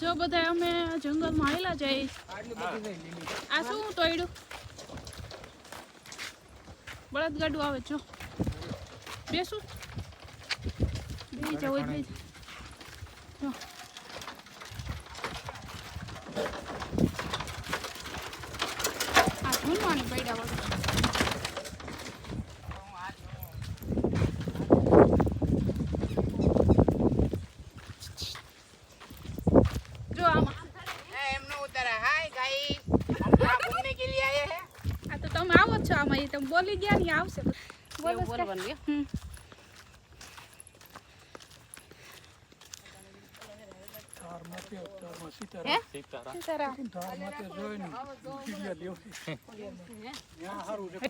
જો બધા અમે જંગલમાં આવેલા જઈએ આ શું તોડ્યું બળદગાડું આવે, જો. બેસું. બે જવું બે જો. આ ધૂનવાની પૈડા છો તમે બોલી ગયા ને આવશે બોલવાનું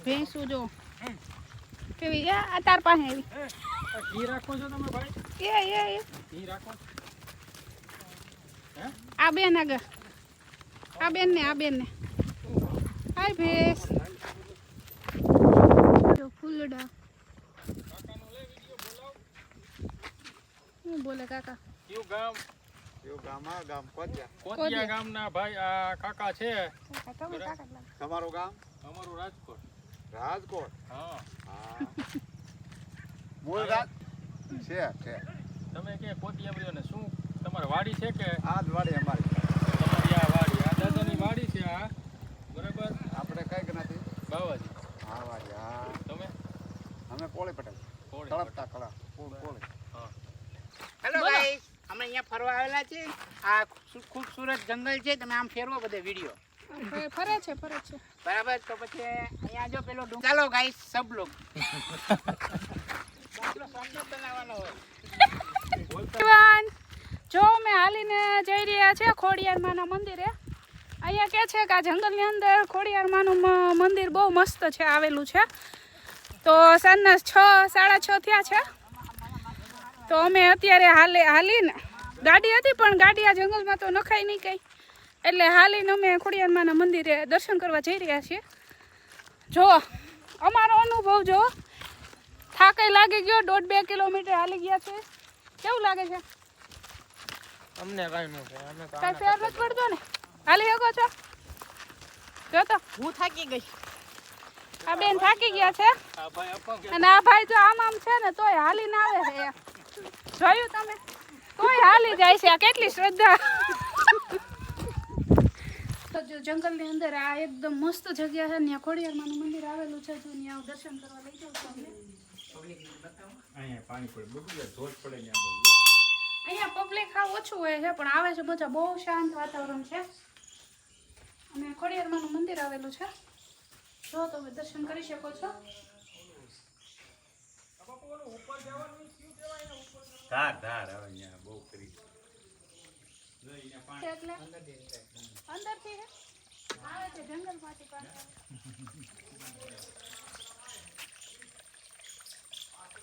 ભેંસું જો. કેવી આ તાર પાસે આવી. ઘી રાખો છો તમે ભાઈ? એ એ એ. ઘી રાખો. આ બેન આગળ. આ બેન ને આ બેન ને હાય ભેંસ. ફૂલડા બોલે કાકા? કયું ગામ? કયું ગામ? આ ગામ કોત્યા કોતિયા ગામના ભાઈ આ કાકા છે. તમારું ગામ? અમારું રાજકોટ. રાજકોટ? હા. હા. મૂળ રાજ છે છે. તમે કે કોતિયા બોલ્યો ને શું તમારી વાડી છે કે? આ જ વાડી અમારી તમારી આ વાડી આ દાદાની વાડી છે આ બરાબર આપણે કઈ જ્ઞાતિ બાવાજી હા વાડી હા તમે અમે કોળી પટેલ કોળી તળપતા કળા કોળ કોળી હેલો બોલો. ગાઈસ અમે અહીંયા ફરવા આવેલા છે. આ ખૂબસૂરત જંગલ છે. તમે આમ ફેરવો બધે વીડિયો. ફરે- છે ફરે છે. બરાબર? તો પછી અહીંયા જો પેલો ચાલો ગાઈસ સબ લોગ બનાવવાનો હોય જો અમે હાલીને જઈ રહ્યા છે ખોડિયારમાના મંદિરે. અહીંયા કે છે કે આ જંગલની અંદર ખોડિયારમાનું મંદિર બહુ મસ્ત છે આવેલું છે. તો સાંજના છ સાડા છ થયા છે. તો અમે અત્યારે હાલે હાલીને ગાડી હતી પણ ગાડી આ જંગલમાં તો નખાય નહીં કંઈ. એટલે હાલીને અમે ખોડિયાર માના મંદિરે દર્શન કરવા જઈ રહ્યા છીએ. જો અમારો અનુભવ જો થાકે લાગી ગયો દોઢ બે કિલોમીટર હાલી ગયા છે. કેવું લાગે છે? અમને કઈ નું છે અમે કઈ ફેર નથી પડતો ને? હાલી શકો છો? જો તો. હું થાકી ગઈ. આ બેન થાકી ગયા છે. આ ભાઈ અપંગ. અને આ ભાઈ જો આમ આમ છે ને તોય હાલી ના આવે છે જોયું તમે? તોય હાલી જાય છે આ કેટલી શ્રદ્ધા? તો જો જંગલની અંદર આ એકદમ મસ્ત જગ્યા છે ત્યાં ખોડિયારમાંનું મંદિર આવેલું છે જો ત્યાં દર્શન કરવા લઈ જાઉં છું અમને. અહીંયા પબ્લિક હા ઓછું હોય છે પણ આવે છે બધા બહુ શાંત વાતાવરણ છે. અને ખોડિયારમાંનું મંદિર આવેલું છે. જો તમે દર્શન કરી શકો છો? ધાર ધાર, હવે અહીંયા બહુ કરી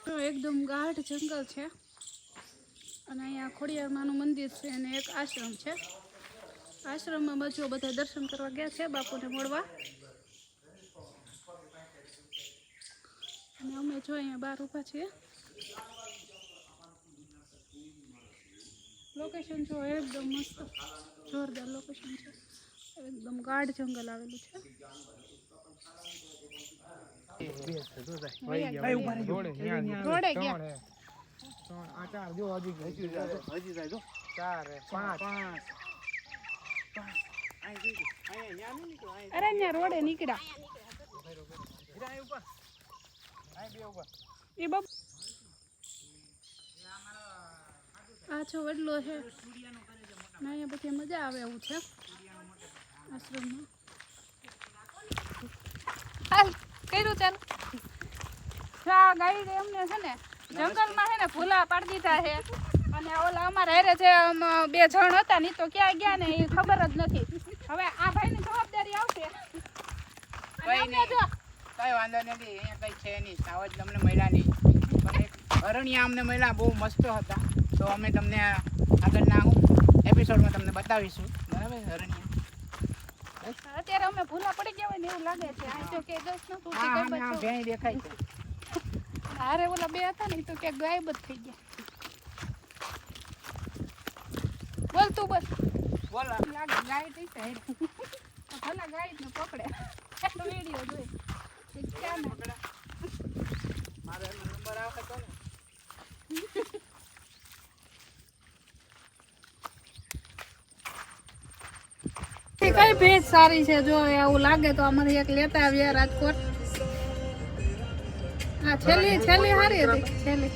તો એકદમ ગાઢ જંગલ છે. અને અહીંયા ખોડિયારમાંનું મંદિર છે અને એક આશ્રમ છે. આશ્રમમાં બાજુ બધા દર્શન કરવા ગયા છે, બાપુને મળવા. અને અમે જો અહીંયા બહાર ઊભા છીએ. લોકેશન જો એકદમ મસ્ત જોરદાર લોકેશન છે. એકદમ ગાઢ જંગલ આવેલું છે. રોડે ગયા હજી જાય. જો અરે અહીંયા રોડે નીકળ્યા. એ બાપ આ છો વડલો છે. ને અહીંયા પછી મજા આવે એવું છે. આશ્રમમાં. હાલ કર્યું ચાલ આ ગાઈડ એમને છે ને. જંગલમાં છે ને ભૂલા પાડી દીધા છે. અને ઓલા અમારા હારે જે બે જણ હતા નહીં તો ક્યાં ગયા ને એ ખબર જ નથી. હવે આ ભાઈની જવાબદારી આવશે. કઈ નહીં. જો કઈ વાંધો નથી. અહીંયા કઈ છે નહીં. સાવજ તમને મળ્યા નહીં. અમને મળ્યા બહુ મસ્ત હતા. તો અમે તમને આગળના એપિસોડમાં તમને બતાવીશું. બરાબર? અત્યારે અમે ભૂલા પડી ગયા હોય ને એવું લાગે છે. આ તો કે દસનું ભેંઈ દેખાય છે. હારે ઓલા બે હતા ને તો કે ગાયબ જ થઈ ગયા. બોલ તું બોલ. બોલો ગાય થઈ હશે ભલા ગાય ને પકડે. વીડિયો જોઈ. કે ક્યાં પકડે મારો નંબર આવે તો ને. કઈ ભેજ સારી છે? જો એવું લાગે તો અમારે એક લેતા આવ્યા રાજકોટ. હા છેલ્લી છેલ્લી સારી હતી, છેલ્લી.